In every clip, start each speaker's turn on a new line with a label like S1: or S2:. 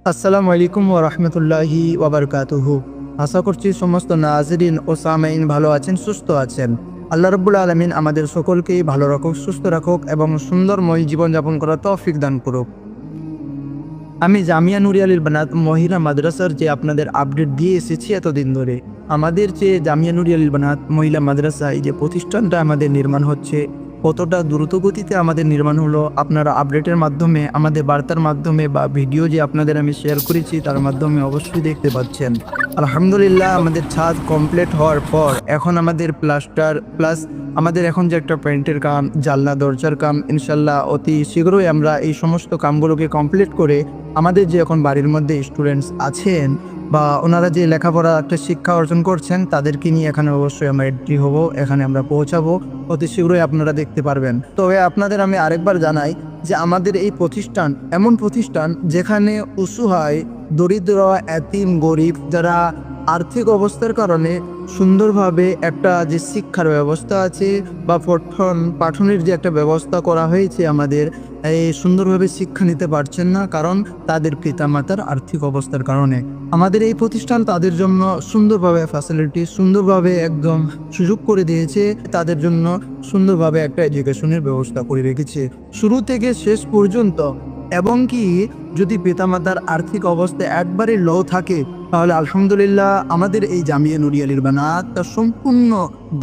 S1: আসসালামু আলাইকুম ও রহমতুল্লাহি ওবরকাতুহু আশা করছি সমস্ত নাজরিন ও সামাইন ভালো আছেন, সুস্থ আছেন। আল্লাহ রব্বুল আলমিন আমাদের সকলকেই ভালো রাখুক, সুস্থ রাখুক এবং সুন্দরময় জীবনযাপন করার তৌফিক দান করুক। আমি জামিয়া নুরিয়ালির বানাত মহিলা মাদ্রাসার যে আপনাদের আপডেট দিয়ে এসেছি এতদিন ধরে, আমাদের যে জামিয়া নুরিয়ালিল বানাত মহিলা মাদ্রাসা এই যে প্রতিষ্ঠানটা আমাদের নির্মাণ হচ্ছে কতটা দ্রুত গতিতে আমাদের নির্মাণ হলো, আপনারা আপডেটের মাধ্যমে, আমাদের বার্তার মাধ্যমে বা ভিডিও যে আপনাদের আমি শেয়ার করেছি, তার মাধ্যমে অবশ্যই দেখতে পাচ্ছেন। আলহামদুলিল্লাহ, আমাদের ছাদ কমপ্লিট হওয়ার পর, এখন আমাদের প্লাস্টার প্লাস আমাদের এখন যে একটা পেন্টের কাম, জানলা, দরজার কাম, ইনশাল্লাহ অতি শীঘ্রই আমরা এই সমস্ত কামগুলোকে কমপ্লিট করে, আমাদের যে এখন বাড়ির মধ্যে স্টুডেন্টস আছেন বা ওনারা যে লেখাপড়া একটা শিক্ষা অর্জন করছেন, তাদেরকে নিয়ে এখানে অবশ্যই আমরা এন্ট্রি হব, এখানে আমরা পৌঁছাবো। অতি শীঘ্রই আপনারা দেখতে পারবেন। তবে আপনাদের আমি আরেকবার জানাই যে আমাদের এই প্রতিষ্ঠান এমন প্রতিষ্ঠান যেখানে অসহায়, দরিদ্র, এতিম, গরিব যারা আর্থিক অবস্থার কারণে সুন্দরভাবে একটা যে শিক্ষার ব্যবস্থা আছে বা পঠন পাঠনের যে একটা ব্যবস্থা করা হয়েছে আমাদের সুন্দরভাবে শিক্ষা নিতে পারছেন না কারণ তাদের পিতামাতার আর্থিক অবস্থার কারণে। আমাদের এই প্রতিষ্ঠান তাদের জন্য সুন্দরভাবে ফ্যাসিলিটি সুন্দরভাবে একদম সুযোগ করে দিয়েছে, তাদের জন্য সুন্দরভাবে একটা এডুকেশনের ব্যবস্থা করে রেখেছে। শুরু থেকে শেষ পর্যন্ত, এবং কি যদি পিতামাতার আর্থিক অবস্থা একবারে লো থাকে, তাহলে আলহামদুলিল্লাহ আমাদের এই জামিয়া নুরিয়ালির বানাত, তার সম্পূর্ণ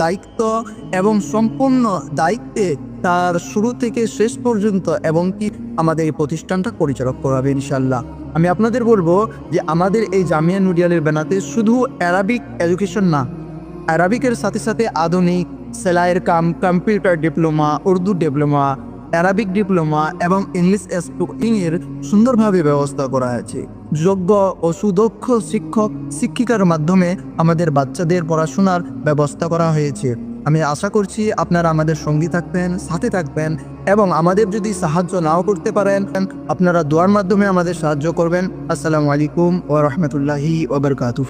S1: দায়িত্ব এবং সম্পূর্ণ দায়িত্বে তার শুরু থেকে শেষ পর্যন্ত এবং কি আমাদের এই প্রতিষ্ঠানটা পরিচালক করাবে ইনশাল্লাহ আমি আপনাদের বলব যে আমাদের এই জামিয়া নুরিয়ালের বানাতে শুধু অ্যারাবিক এডুকেশন না অ্যারাবিকের সাথে সাথে আধুনিক সেলাইয়ের cum computer diploma Urdu diploma Arabic diploma এবং ইংলিশ স্পিকিংয়ের সুন্দরভাবে ব্যবস্থা করা আছে। যোগ্য ও সুদক্ষ শিক্ষক, শিক্ষিকার মাধ্যমে আমাদের বাচ্চাদের পড়াশোনার ব্যবস্থা করা হয়েছে। আমি আশা করছি আপনারা আমাদের সঙ্গী থাকবেন, সাথে থাকবেন এবং আমাদের যদি সাহায্য নাও করতে পারেন, আপনারা দোয়ার মাধ্যমে আমাদের সাহায্য করবেন। আসসালামু আলাইকুম ও রহমতুল্লাহি ওবরকাতু